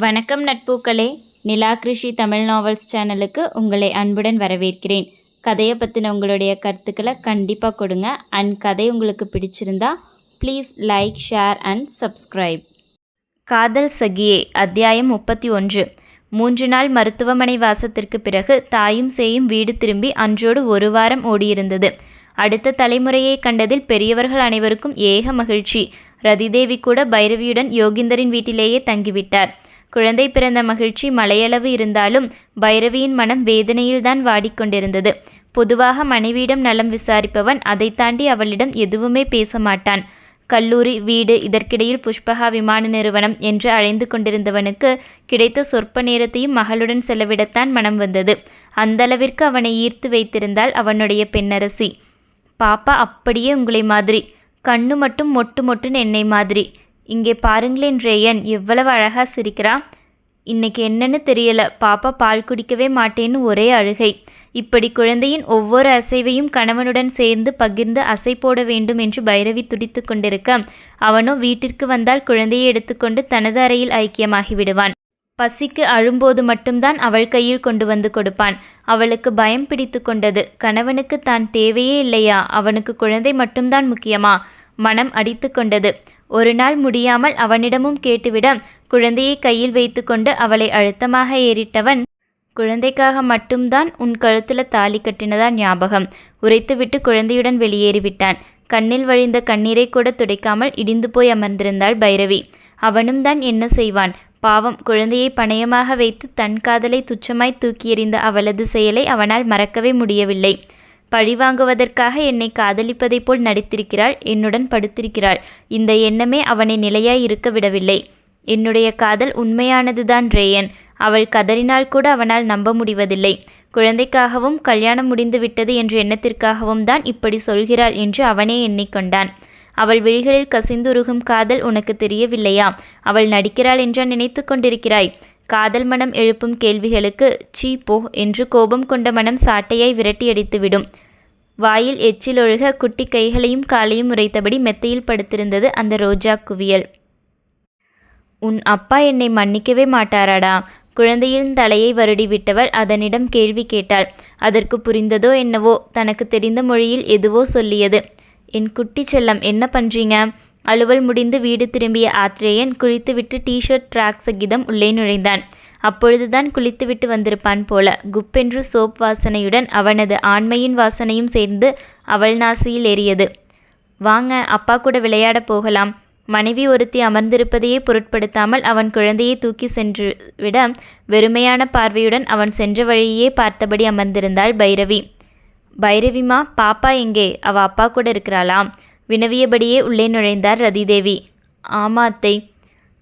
வணக்கம் நட்பூக்களே. நிலா கிருஷி தமிழ் நாவல்ஸ் சேனலுக்கு உங்களை அன்புடன் வரவேற்கிறேன். கதையை பற்றின உங்களுடைய கருத்துக்களை கண்டிப்பாக கொடுங்க. அண்ட் கதை உங்களுக்கு பிடிச்சிருந்தா please like share and subscribe Kadhal Sakiye அத்தியாயம் முப்பத்தி ஒன்று. மூன்று நாள் மருத்துவமனை வாசத்திற்கு பிறகு தாயும் சேயும் வீடு திரும்பி அன்றோடு ஒரு வாரம் ஓடியிருந்தது. அடுத்த தலைமுறையை கண்டதில் பெரியவர்கள் அனைவருக்கும் ஏக மகிழ்ச்சி. ரதிதேவி கூட பைரவியுடன் யோகிந்தரின் வீட்டிலேயே தங்கிவிட்டார். குழந்தை பிறந்த மகிழ்ச்சி மலையளவு இருந்தாலும் பைரவியின் மனம் வேதனையில்தான் வாடிக்கொண்டிருந்தது. பொதுவாக மனைவியிடம் நலம் விசாரிப்பவன் அதை தாண்டி அவளிடம் எதுவுமே பேச மாட்டான் கல்லூரி வீடு இதற்கிடையில் புஷ்பகா விமான நிறுவனம் என்று அழைந்து கொண்டிருந்தவனுக்கு கிடைத்த சொற்ப நேரத்தையும் மகளுடன் செலவிடத்தான் மனம் வந்தது. அந்தளவிற்கு அவனை ஈர்த்து வைத்திருந்தாள் அவனுடைய பெண்ணரசி. பாப்பா அப்படியே உங்களை மாதிரி. கண்ணு மட்டும் மொட்டு மொட்டுன்னு என்னை மாதிரி. இங்கே பாருங்களேன் ரேயன் எவ்வளவு அழகா சிரிக்கிறா. இன்னைக்கு என்னன்னு தெரியல பாப்பா பால் குடிக்கவே மாட்டேன்னு ஒரே அழுகை. இப்படி குழந்தையின் ஒவ்வொரு அசைவையும் கணவனுடன் சேர்ந்து பகிர்ந்து அசை போட வேண்டும் என்று பைரவி துடித்து கொண்டிருக்க அவனோ வீட்டிற்கு வந்தால் குழந்தையை எடுத்துக்கொண்டு தனது அறையில் ஐக்கியமாகி விடுவான் பசிக்கு அழும்போது மட்டும்தான் அவள் கையில் கொண்டு வந்து கொடுப்பான். அவளுக்கு பயம் பிடித்து கொண்டது கணவனுக்கு தான் தேவையே இல்லையா? அவனுக்கு குழந்தை மட்டும்தான் முக்கியமா? மனம் அடித்து கொண்டது. ஒரு நாள் முடியாமல் அவனிடமும் கேட்டுவிட குழந்தையை கையில் வைத்துக்கொண்டு அவளை அழுத்தமாக ஏறிட்டவன் குழந்தைக்காக மட்டும்தான் உன் கழுத்துல தாலி கட்டினதா ஞாபகம்? உரைத்துவிட்டு குழந்தையுடன் வெளியேறிவிட்டான். கண்ணில் வழிந்த கண்ணீரை கூட துடைக்காமல் இடிந்து போய் அமர்ந்திருந்தாள் பைரவி. அவனும் தான் என்ன செய்வான்? பாவம் குழந்தையை பணயமாக வைத்து தன் காதலை துச்சமாய் தூக்கி எறிந்த அவளது செயலை அவனால் மறக்கவே முடியவில்லை. பழிவாங்குவதற்காக என்னை காதலிப்பதைப் போல் நடித்திருக்கிறாள் என்னுடன் படுத்திருக்கிறாள். இந்த எண்ணமே அவனை நிலையாய் இருக்க விடவில்லை. என்னுடைய காதல் உண்மையானதுதான் ரேயன். அவள் கதறினால் கூட அவனால் நம்ப முடிவதில்லை. குழந்தைக்காகவும் கல்யாணம் முடிந்து விட்டது என்ற எண்ணத்திற்காகவும் தான் இப்படி சொல்கிறாள் என்று அவனே எண்ணிக்கொண்டான் அவள் விழிகளில் கசிந்துருகும் காதல் உனக்கு தெரியவில்லையா? அவள் நடிக்கிறாள் என்றா நினைத்து கொண்டிருக்கிறாய். காதல் மனம் எழுப்பும் கேள்விகளுக்கு சீ போ என்று கோபம் கொண்ட மனம் சாட்டையை விரட்டியடித்துவிடும் வாயில் எச்சில் ஒழுக குட்டி கைகளையும் காலையும் உரைத்தபடி மெத்தையில் படுத்திருந்தது அந்த ரோஜா குவியல். உன் அப்பா என்னை மன்னிக்கவே மாட்டாராடா குழந்தையின் தலையை வருடி விட்டவள் அதனிடம் கேள்வி கேட்டாள். அதற்கு புரிந்ததோ என்னவோ? தனக்கு தெரிந்த மொழியில் எதுவோ சொல்லியது. என் குட்டி செல்லம் என்ன பண்றீங்க? அலுவல் முடிந்து வீடு திரும்பிய ஆத்ரேயன் குளித்துவிட்டு டிஷர்ட் ட்ராக் சகிதம் உள்ளே நுழைந்தான். அப்பொழுதுதான் குளித்துவிட்டு வந்திருப்பான் போல. குப்பென்று சோப் வாசனையுடன் அவனது ஆண்மையின் வாசனையும் சேர்ந்து அவள் நாசியில் ஏறியது. வாங்க அப்பா கூட விளையாட போகலாம். மனைவி ஒருத்தி அமர்ந்திருப்பதையே பொருட்படுத்தாமல் அவன் குழந்தையை தூக்கி சென்று விட வெறுமையான பார்வையுடன் அவன் சென்ற வழியே பார்த்தபடி அமர்ந்திருந்தாள் பைரவி. பைரவிமா பாப்பா எங்கே? அவ அப்பா கூட இருக்கிறாளாம். வினவியபடியே உள்ளே நுழைந்தார் ரதிதேவி. ஆமா அத்தை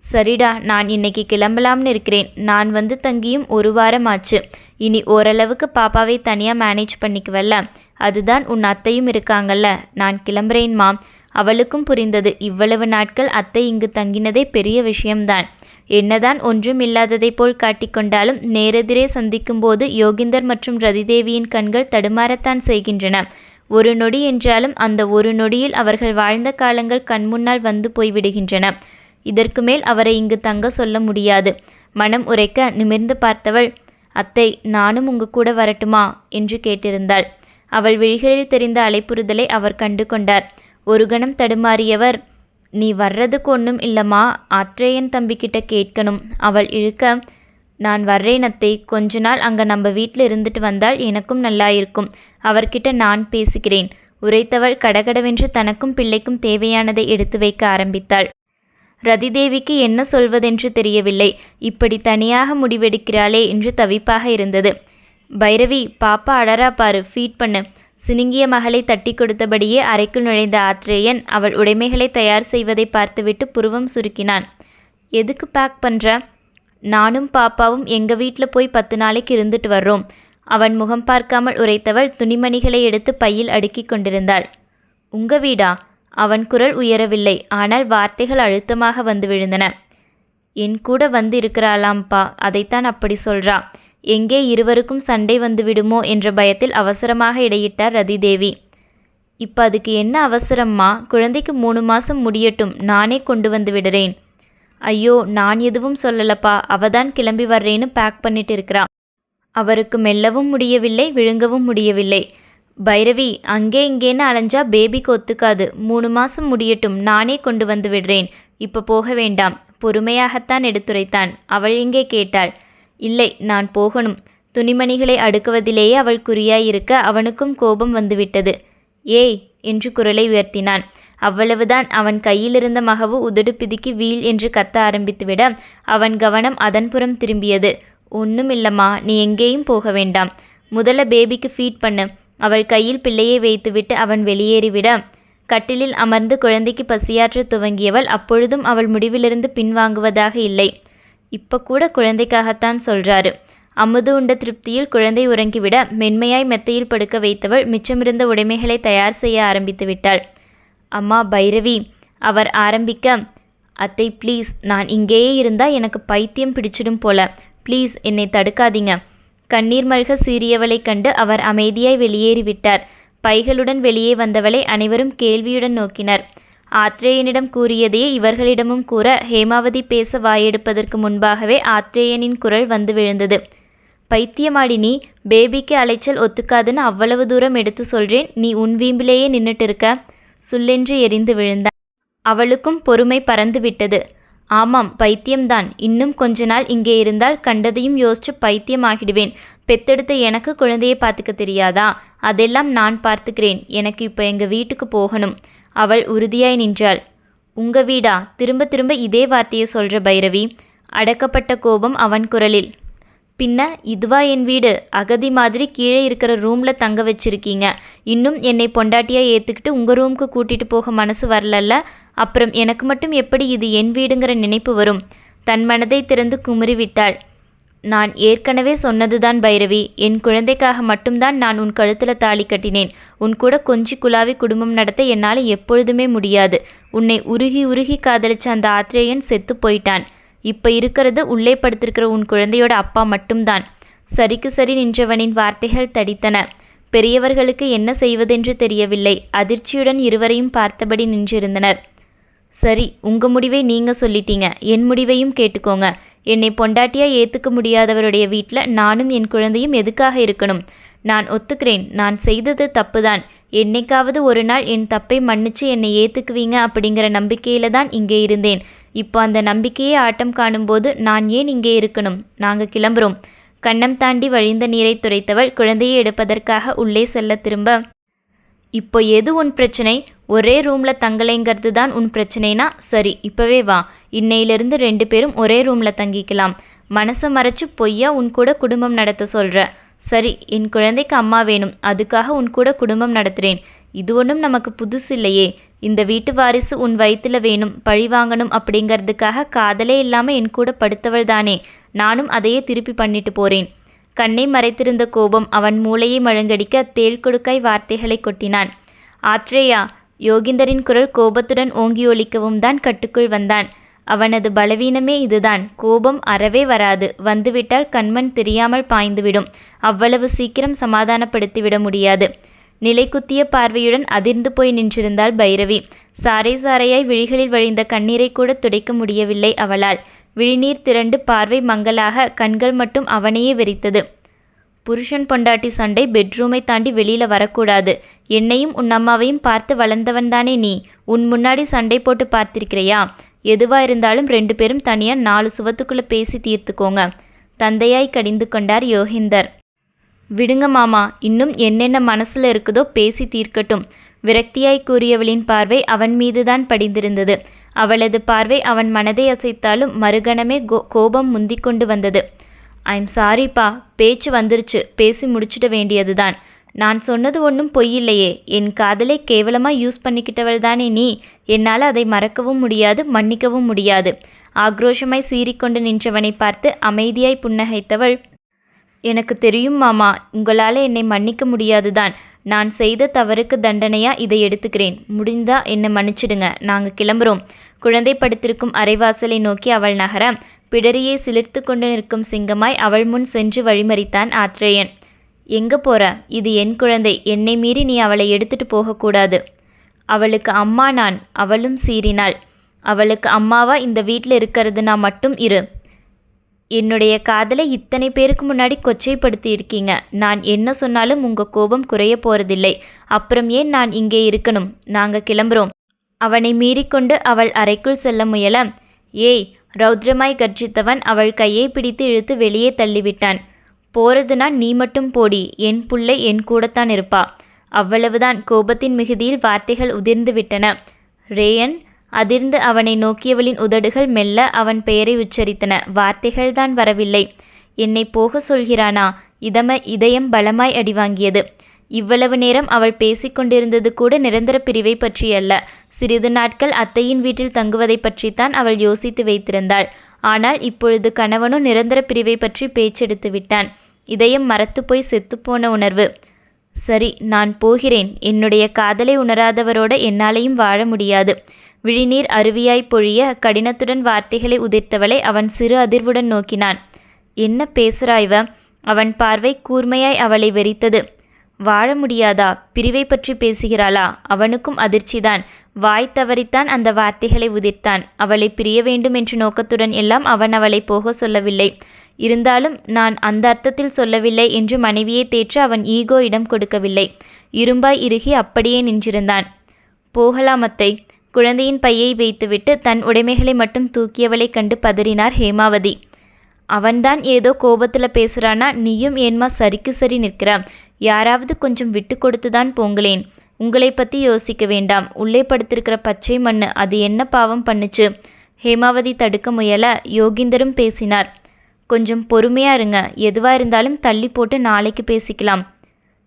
சரிடா நான் இன்னைக்கு கிளம்பலாம்னு இருக்கிறேன். நான் வந்து தங்கியும் ஒரு வாரம் ஆச்சு இனி ஓரளவுக்கு பாப்பாவை தனியாக மேனேஜ் பண்ணிக்குவல்ல. அதுதான் உன் அத்தையும் இருக்காங்கல்ல. நான் கிளம்புறேன்மா அவளுக்கும் புரிந்தது. இவ்வளவு நாட்கள் அத்தை இங்கு தங்கினதே பெரிய விஷயம்தான். என்னதான் ஒன்றும் இல்லாததை போல் காட்டிக்கொண்டாலும் நேரெதிரே சந்திக்கும் போது யோகிந்தர் மற்றும் ரதிதேவியின் கண்கள் தடுமாறத்தான் செய்கின்றன. ஒரு நொடி என்றாலும் அந்த ஒரு நொடியில் அவர்கள் வாழ்ந்த காலங்கள் கண்முன்னால் வந்து போய்விடுகின்றன. இதற்கு மேல் அவரை இங்கு தங்க சொல்ல முடியாது. மனம் உரைக்க நிமிர்ந்து பார்த்தவள் அத்தை நானும் உங்க கூட வரட்டுமா? என்று கேட்டிருந்தாள். அவள் விழிகளில் தெரிந்த அலைப்புறுதலை அவர் கண்டு கொண்டார். ஒரு கணம் தடுமாறியவர் நீ வர்றதுக்கு ஒன்றும் இல்லம்மா ஆத்ரேயன் தம்பிக்கிட்ட கேட்கணும். அவள் இழுக்க நான் வர்றேன் அத்தை. கொஞ்ச நாள் அங்கே நம்ம வீட்டில் இருந்துட்டு வந்தால் எனக்கும் நல்லாயிருக்கும் அவர்கிட்ட நான் பேசுகிறேன். உரைத்தவள் கடகடவென்று தனக்கும் பிள்ளைக்கும் தேவையானதை எடுத்து வைக்க ஆரம்பித்தாள். ரதிதேவிக்கு என்ன சொல்வதென்று தெரியவில்லை. இப்படி தனியாக முடிவெடுக்கிறாளே என்று தவிப்பாக இருந்தது. பைரவி பாப்பா அடரா பாரு ஃபீட் பண்ணு. சினுங்கிய மகளை தட்டி கொடுத்தபடியே அறைக்குள் நுழைந்த ஆத்ரேயன் அவள் உடைமைகளை தயார் செய்வதை பார்த்துவிட்டு புருவம் சுருக்கினான். எதுக்கு பேக் பண்ணுற நானும் பாப்பாவும் எங்க வீட்டில் போய் பத்து நாளைக்கு இருந்துட்டு வர்றோம். அவன் முகம் பார்க்காமல் உரைத்தவள் துணிமணிகளை எடுத்து பையில் அடுக்கிக் கொண்டிருந்தாள். உங்க வீடா அவன் குரல் உயரவில்லை. ஆனால் வார்த்தைகள் அழுத்தமாக வந்து விழுந்தன. என் கூட வந்து இருக்கிறாளாம்ப்பா அதைத்தான் அப்படி சொல்றா. எங்கே இருவருக்கும் சண்டை வந்து விடுமோ? என்ற பயத்தில் அவசரமாக இடையிட்டார் ரதிதேவி. இப்ப அதுக்கு என்ன அவசரம்மா? குழந்தைக்கு மூணு மாசம் முடியட்டும். நானே கொண்டு வந்து விடுறேன். ஐயோ நான் எதுவும் சொல்லலப்பா. அவதான் கிளம்பி வர்றேன்னு பேக் பண்ணிட்டு இருக்கிறா அவருக்கு மெல்லவும் முடியவில்லை விழுங்கவும் முடியவில்லை. பைரவி அங்கே இங்கேன்னு அலைஞ்சா பேபிக்கு ஒத்துக்காது. மூணு மாசம் முடியட்டும் நானே கொண்டு வந்து விடுறேன். இப்போ போக வேண்டாம். பொறுமையாகத்தான் எடுத்துரைத்தான். அவள் எங்கே கேட்டாள். இல்லை நான் போகணும். துணிமணிகளை அடுக்குவதிலேயே அவள் குறியாயிருக்க அவனுக்கும் கோபம் வந்துவிட்டது. ஏய் என்று குரலை உயர்த்தினான். அவ்வளவுதான் அவன் கையிலிருந்த மகவு உதடு பிதுக்கி வீல் என்று கத்த ஆரம்பித்துவிட அவன் கவனம் அதன்புறம் திரும்பியது. ஒன்னுமில்லம்மா நீ எங்கேயும் போக வேண்டாம். முதல்ல பேபிக்கு ஃபீட் பண்ணு. அவள் கையில் பிள்ளையை வைத்துவிட்டு அவன் வெளியேறிவிட. கட்டிலில் அமர்ந்து குழந்தைக்கு பசியாற்ற துவங்கியவள் அப்பொழுதும் அவள் முடிவிலிருந்து பின்வாங்குவதாக இல்லை. இப்ப கூட குழந்தைக்காகத்தான் சொல்றாரு. அமுது உண்ட திருப்தியில் குழந்தை உறங்கிவிட மென்மையாய் மெத்தையில் படுக்க வைத்தவள் மிச்சமிருந்த உடைமைகளை தயார் செய்ய ஆரம்பித்து விட்டாள் அம்மா பைரவி அவர் ஆரம்பிக்க அத்தை ப்ளீஸ் நான் இங்கேயே இருந்தால் எனக்கு பைத்தியம் பிடிச்சிடும் போல. ப்ளீஸ் என்னை தடுக்காதீங்க. கண்ணீர் மல்க சீறியவளைக் கண்டு அவர் அமைதியாய் வெளியேறிவிட்டார் பைகளுடன் வெளியே வந்தவளை அனைவரும் கேள்வியுடன் நோக்கினர். ஆத்ரேயனிடம் கூறியதையே இவர்களிடமும் கூற ஹேமாவதி பேச வாயெடுப்பதற்கு முன்பாகவே ஆத்ரேயனின் குரல் வந்து விழுந்தது. பைத்தியமாடி நீ பேபிக்கு அலைச்சல் ஒத்துக்காதுன்னு அவ்வளவு தூரம் எடுத்து சொல்றேன். நீ உன் வீம்பிலேயே நின்றுட்டு இருக்க. சுல்லென்று எரிந்து விழுந்தான். அவளுக்கும் பொறுமை பறந்து விட்டது ஆமாம் பைத்தியம்தான். இன்னும் கொஞ்ச நாள் இங்கே இருந்தால் கண்டதையும் யோசிச்சு பைத்தியம் ஆகிடுவேன் பெத்தெடுத்த எனக்கு குழந்தையை பார்த்துக்க தெரியாதா? அதெல்லாம் நான் பார்த்துக்கிறேன். எனக்கு இப்போ எங்க வீட்டுக்கு போகணும். அவள் உறுதியாய் நின்றாள். உங்க வீடா? திரும்ப திரும்ப இதே வார்த்தையை சொல்ற பைரவி. அடக்கப்பட்ட கோபம் அவன் குரலில். பின்ன இதுவா என் வீடு? அகதி மாதிரி கீழே இருக்கிற ரூமில் தங்க வச்சிருக்கீங்க. இன்னும் என்னை பொண்டாட்டியாக ஏற்றுக்கிட்டு உங்கள் ரூமுக்கு கூட்டிகிட்டு போக மனசு வரலல்ல? அப்புறம் எனக்கு மட்டும் எப்படி இது என் வீடுங்கிற நினைப்பு வரும்? தன் மனதை திறந்து குமுறி விட்டாள் நான் ஏற்கனவே சொன்னதுதான் பைரவி. என் குழந்தைக்காக மட்டும்தான் நான் உன் கழுத்தில் தாலி கட்டினேன். உன் கூட கொஞ்சி குலாவி குடும்பம் நடத்த என்னால் எப்பொழுதுமே முடியாது. உன்னை உருகி உருகி காதலிச்ச அந்த ஆத்திரேயன் செத்து போயிட்டான். இப்போ இருக்கிறது உள்ளே படுத்திருக்கிற உன் குழந்தையோட அப்பா மட்டும்தான். சரிக்கு சரி நின்றவனின் வார்த்தைகள் தடித்தன. பெரியவர்களுக்கு என்ன செய்வதென்று தெரியவில்லை. அதிர்ச்சியுடன் இருவரையும் பார்த்தபடி நின்றிருந்தனர். சரி உங்க முடிவை நீங்க சொல்லிட்டீங்க. என் முடிவையும் கேட்டுக்கோங்க. என்னை பொண்டாட்டியா ஏத்துக்க முடியாதவருடைய வீட்டில் நானும் என் குழந்தையும் எதுக்காக இருக்கணும்? நான் ஒத்துக்கிறேன். நான் செய்தது தப்புதான். என்னைக்காவது ஒரு நாள் என் தப்பை மன்னிச்சு என்னை ஏத்துக்குவீங்க அப்படிங்கிற நம்பிக்கையில தான் இங்கே இருந்தேன். இப்போ அந்த நம்பிக்கையே ஆட்டம் காணும்போது நான் ஏன் இங்கே இருக்கணும்? நாங்க கிளம்புறோம். கன்னம் தாண்டி வழிந்த நீரை துரைத்தவள் குழந்தையை எடுப்பதற்காக உள்ளே செல்ல திரும்ப இப்போ எது உன் பிரச்சனை? ஒரே ரூமில் தங்கலைங்கிறது தான் உன் பிரச்சனைனா? சரி இப்போவே வா. இன்னையிலிருந்து ரெண்டு பேரும் ஒரே ரூமில் தங்கிக்கலாம். மனசை மறைச்சு பொய்யா உன் கூட குடும்பம் நடத்த சொல்கிற சரி என் குழந்தைக்கு அம்மா வேணும். அதுக்காக உன் கூட குடும்பம் நடத்துகிறேன் இது ஒன்றும் நமக்கு புதுசு இல்லையே. இந்த வீட்டு வாரிசு உன் வயித்துல வேணும் பழி வாங்கணும் அப்படிங்கிறதுக்காக காதலே இல்லாமல் என் கூட படுத்தவள் தானே நானும் அதையே திருப்பி பண்ணிட்டு போறேன். கண்ணை மறைத்திருந்த கோபம் அவன் மூளையை மழுங்கடிக்க தேள் கொடுக்காய் வார்த்தைகளை கொட்டினான். ஆத்ரேயா யோகிந்தரின் குரல் கோபத்துடன் ஓங்கி தான் கட்டுக்குள் வந்தான். அவனது பலவீனமே இதுதான். கோபம் அறவே வராது. வந்துவிட்டால் கண்மண் தெரியாமல் பாய்ந்துவிடும். அவ்வளவு சீக்கிரம் சமாதானப்படுத்திவிட முடியாது. நிலைக்குத்திய பார்வையுடன் அதிர்ந்து போய் நின்றிருந்தாள் பைரவி. சாறை சாறையாய் விழிகளில் வழிந்த கண்ணீரை கூட துடைக்க முடியவில்லை அவளால். விழிநீர் திரண்டு பார்வை மங்கலாக கண்கள் மட்டும் அவனையே வெறித்தது. புருஷன் பொண்டாட்டி சண்டை பெட்ரூமை தாண்டி வெளியில வரக்கூடாது. என்னையும் உன் அம்மாவையும் பார்த்து வளர்ந்தவன்தானே நீ. உன் முன்னாடி சண்டை போட்டு பார்த்திருக்கிறையா? எதுவா இருந்தாலும் ரெண்டு பேரும் தனியா நாலு சுவத்துக்குள்ள பேசி தீர்த்துக்கோங்க. தந்தையாய் கடிந்து கொண்டார் யோகிந்தர். விடுங்க மாமா இன்னும் என்னென்ன மனசுல இருக்குதோ பேசி தீர்க்கட்டும். விரக்தியாய் கூறியவளின் பார்வை அவன் மீதுதான் படிந்திருந்தது. அவளது பார்வை அவன் மனதை அசைத்தாலும் மறுகணமே கோ கோபம் முந்திக் கொண்டு வந்தது. ஐம் சாரிப்பா பேச்சு வந்துருச்சு பேசி முடிச்சிட வேண்டியதுதான். நான் சொன்னது ஒன்றும் பொய்யில்லையே. என் காதலை கேவலமாக யூஸ் பண்ணிக்கிட்டவள் தானே நீ. என்னால் அதை மறக்கவும் முடியாது மன்னிக்கவும் முடியாது. ஆக்ரோஷமாய் சீறிக்கொண்டு நின்றவனை பார்த்து அமைதியாய் புன்னகைத்தவள் எனக்கு தெரியும் மாமா. உங்களால் என்னை மன்னிக்க முடியாதுதான். நான் செய்த தவறுக்கு தண்டனையா இதை எடுத்துக்கிறேன். முடிந்தா என்னை மன்னிச்சிடுங்க. நாங்க கிளம்புறோம். குழந்தை படுத்திருக்கும் அரைவாசலை நோக்கி அவள் நகர பிடரியை சிலிர்த்து கொண்டு நிற்கும் சிங்கமாய் அவள் முன் சென்று வழிமறித்தான் ஆத்ரேயன். எங்க போற? இது என் குழந்தை. என்னை மீறி நீ அவளை எடுத்துட்டு போகக்கூடாது. அவளுக்கு அம்மா நான். அவளும் சீறினாள். அவளுக்கு அம்மாவா இந்த வீட்டில் இருக்கிறதுனா மட்டும் இரு. என்னுடைய காதலை இத்தனை பேருக்கு முன்னாடி கொச்சைப்படுத்தி இருக்கீங்க நான் என்ன சொன்னாலும் உங்கள் கோபம் குறைய போறதில்லை. அப்புறம் ஏன் நான் இங்கே இருக்கணும்? நாங்கள் கிளம்புறோம். அவனை மீறிக்கொண்டு அவள் அறைக்குள் செல்ல முயல. ஏய் ரௌத்ரமாய் கர்ஜித்தவன் அவள் கையை பிடித்து இழுத்து வெளியே தள்ளிவிட்டான். போறதுனா நீ மட்டும் போடி. என் புள்ளை என் கூடத்தான் இருப்பா. அவ்வளவுதான். கோபத்தின் மிகுதியில் வார்த்தைகள் உதிர்ந்து விட்டன. ரேயன் அதிர்ந்து அவனை நோக்கியவளின் உதடுகள் மெல்ல அவன் பெயரை உச்சரித்தன. வார்த்தைகள்தான் வரவில்லை. என்னை போக சொல்கிறானா? இதம இதயம் பலமாய் அடிவாங்கியது இவ்வளவு நேரம் அவள் பேசிக்கொண்டிருந்தது கூட நிரந்தர பிரிவை பற்றியல்ல. சிறிது நாட்கள் அத்தையின் வீட்டில் தங்குவதை பற்றித்தான் அவள் யோசித்து வைத்திருந்தாள். ஆனால் இப்பொழுது கணவனும் நிரந்தர பிரிவை பற்றி பேச்செடுத்து விட்டான். இதயம் மரத்து போய் செத்துப்போன உணர்வு. சரி நான் போகிறேன். என்னுடைய காதலை உணராதவரோட என்னாலையும் வாழ முடியாது. விழிநீர் அருவியாய் பொழிய கடினத்துடன் வார்த்தைகளை உதிர்த்தவளை அவன் சிறு அதிர்வுடன் நோக்கினான். என்ன பேசுறாய்வ? அவன் பார்வை கூர்மையாய் அவளை வெறித்தது. வாழ முடியாதா? பிரிவை பற்றி பேசுகிறாளா? அவனுக்கும் அதிர்ச்சிதான். வாய் தவறித்தான் அந்த வார்த்தைகளை உதிர்த்தான். அவளை பிரிய வேண்டும் என்ற நோக்கத்துடன் எல்லாம் அவன் அவளை போக சொல்லவில்லை. இருந்தாலும் நான் அந்த அர்த்தத்தில் சொல்லவில்லை என்று மனைவியை தேற்ற அவன் ஈகோ இடம் கொடுக்கவில்லை. இரும்பாய் இறுகி அப்படியே நின்றிருந்தான். போகலாம் அத்தை. குழந்தையின் பையை வைத்துவிட்டு தன் உடைமைகளை மட்டும் தூக்கியவளைக் கண்டு பதறினார் ஹேமாவதி. அவன்தான் ஏதோ கோபத்தில் பேசுகிறானா நீயும் ஏன்மா சரிக்கு சரி நிற்கிற? யாராவது கொஞ்சம் விட்டு கொடுத்துதான் போங்களேன். உங்களை பற்றி யோசிக்க வேண்டாம். உள்ளே படுத்திருக்கிற பச்சை மண்ணு அது என்ன பாவம் பண்ணுச்சு? ஹேமாவதி தடுக்க முயல யோகிந்தரும் பேசினார். கொஞ்சம் பொறுமையா இருங்க. எதுவா இருந்தாலும் தள்ளி போட்டு நாளைக்கு பேசிக்கலாம்.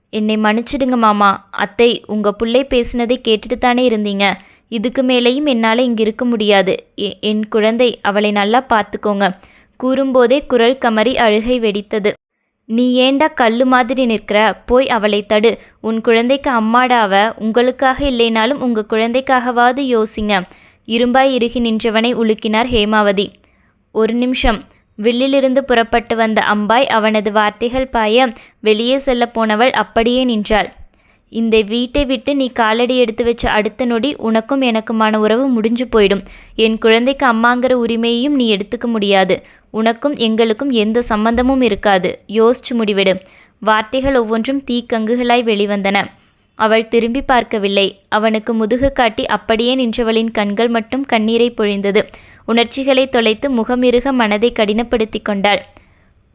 என்னை மன்னிச்சிடுங்க மாமா. அத்தை உங்க பிள்ளை பேசினதை கேட்டுட்டு தானே இருந்தீங்க. இதுக்கு மேலேயும் என்னால் இங்கே இருக்க முடியாது. எ- என் குழந்தை அவளை நல்லா பார்த்துக்கோங்க. கூறும்போதே குரல் கமறி அழுகை வெடித்தது. நீ ஏண்டா கல்லு மாதிரி நிற்கிற? போய் அவளை தடு. உன் குழந்தைக்கு அம்மாடாவ உங்களுக்காக இல்லைனாலும் உங்க குழந்தைக்காகவாவது யோசிங்க. இரும்பாய் இறுகி நின்றவனை உலுக்கினார் ஹேமாவதி. ஒரு நிமிஷம். வில்லிலிருந்து புறப்பட்டு வந்த அம்பாய் அவனது வார்த்தைகள் பாய வெளியே செல்ல போனவள் அப்படியே நின்றாள். இந்த வீட்டை விட்டு நீ காலடி எடுத்து வச்ச அடுத்த நொடி உனக்கும் எனக்குமான உறவு முடிஞ்சு போயிடும். என் குழந்தைக்கு அம்மாங்கிற உரிமையையும் நீ எடுத்துக்க முடியாது. உனக்கும் எங்களுக்கும் எந்த சம்பந்தமும் இருக்காது. யோசிச்சு முடிவிடு. வார்த்தைகள் ஒவ்வொன்றும் தீக்கங்குகளாய் வெளிவந்தன. அவள் திரும்பி பார்க்கவில்லை. அவனுக்கு முதுகு காட்டி அப்படியே நின்றவளின் கண்கள் மட்டும் கண்ணீரை பொழிந்தது. உணர்ச்சிகளை தொலைத்து முகமிருக மனதை கடினப்படுத்தி கொண்டாள்.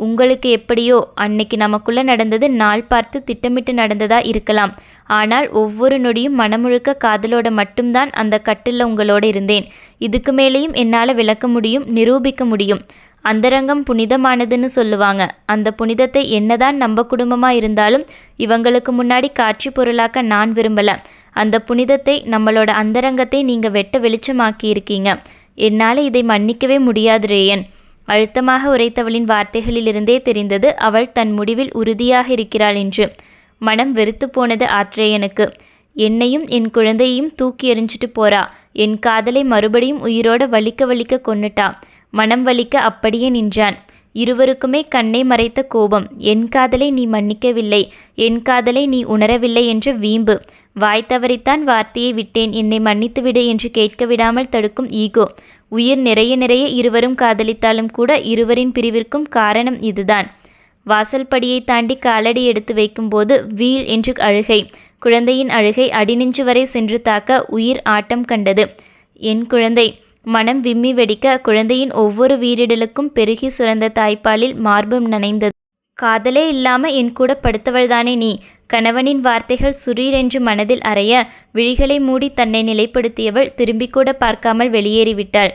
உங்களுக்கு எப்படியோ அன்னைக்கு நமக்குள்ள நடந்தது நாள் பார்த்து திட்டமிட்டு நடந்ததா இருக்கலாம். ஆனால் ஒவ்வொரு நொடியும் மனமுழுக்க காதலோட மட்டும்தான் அந்த கட்டில்ல உங்களோட இருந்தேன். இதுக்கு மேலேயும் என்னால் விளக்க முடியும் நிரூபிக்க முடியும். அந்தரங்கம் புனிதமானதுன்னு சொல்லுவாங்க. அந்த புனிதத்தை என்னதான் நம்ம குடும்பமா இருந்தாலும் இவங்களுக்கு முன்னாடி காட்சி பொருளாக்க நான் விரும்பல. அந்த புனிதத்தை நம்மளோட அந்தரங்கத்தை நீங்க வெட்ட வெளிச்சமாக்கி இருக்கீங்க. என்னால இதை மன்னிக்கவே முடியாது ரேயன். அழுத்தமாக உரைத்தவளின் வார்த்தைகளிலிருந்தே தெரிந்தது அவள் தன் முடிவில் உறுதியாக இருக்கிறாள் என்று. மனம் வெறுத்து போனது ஆத்ரேயனுக்கு. என்னையும் என் குழந்தையையும் தூக்கி எறிஞ்சிட்டு போறா. என் காதலை மறுபடியும் உயிரோட வலிக்க வலிக்க கொன்னுட்டா. மனம் வலிக்க அப்படியே நின்றான். இருவருக்குமே கண்ணை மறைத்த கோபம். என் காதலை நீ மன்னிக்கவில்லை. என் காதலை நீ உணரவில்லை என்ற வீம்பு. வாய் தவறித்தான் வார்த்தையை விட்டேன். என்னை மன்னித்துவிடு என்று கேட்க விடாமல் தடுக்கும் ஈகோ. உயிர் நிறைய நிறைய இருவரும் காதலித்தாலும் கூட இருவரின் பிரிவிற்கும் காரணம் இதுதான். வாசல் படியை தாண்டி காலடி எடுத்து வைக்கும்போது வீல் என்று அழுகை. குழந்தையின் அழுகை அடிநெஞ்சு வரை சென்று தாக்க உயிர் ஆட்டம் கண்டது. என் குழந்தை மனம் விம்மி வெடிக்க குழந்தையின் ஒவ்வொரு வீரிடலுக்கும் பெருகி சுரந்த தாய்ப்பாலில் மார்பும் நனைந்தது. காதலே இல்லாம என் கூட படுத்தவள்தானே நீ? கணவனின் வார்த்தைகள் சுரீரென்று மனதில் அறைய விழிகளை மூடி தன்னை நிலைப்படுத்தியவள் திரும்பிக்கூட பார்க்காமல் வெளியேறிவிட்டாள்.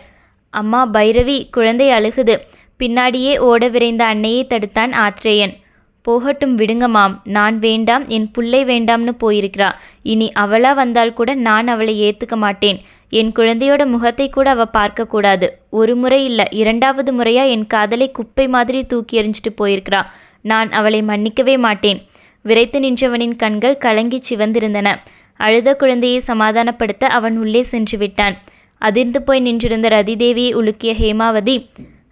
அம்மா பைரவி குழந்தை அழுகுது. பின்னாடியே ஓட விரைந்த அன்னையை தடுத்தான் ஆத்ரேயன். போகட்டும் விடுங்க மாம். நான் வேண்டாம். என் புள்ளை வேண்டாம்னு போயிருக்கிறா. இனி அவளா வந்தால் கூட நான் அவளை ஏத்துக்க மாட்டேன். என் குழந்தையோட முகத்தை கூட அவ பார்க்க கூடாது. ஒரு முறை இல்ல இரண்டாவது முறையா என் காதலை குப்பை மாதிரி தூக்கி எறிஞ்சிட்டு போயிருக்கிறா. நான் அவளை மன்னிக்கவே மாட்டேன். விரைத்து நின்றவனின் கண்கள் கலங்கிச் சிவந்திருந்தன. அழுத குழந்தையை சமாதானப்படுத்த அவன் உள்ளே சென்று விட்டான். அதிர்ந்து போய் நின்றிருந்த ரதி தேவியை உலுக்கிய ஹேமாவதி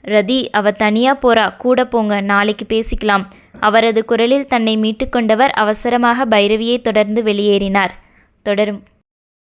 ரதி அவ தனியா போறா கூட போங்க நாளைக்கு பேசிக்கலாம் அவரது குரலில் தன்னை மீட்டுக்கொண்டவர் அவசரமாக பைரவியை தொடர்ந்து வெளியேறினார். தொடரும்.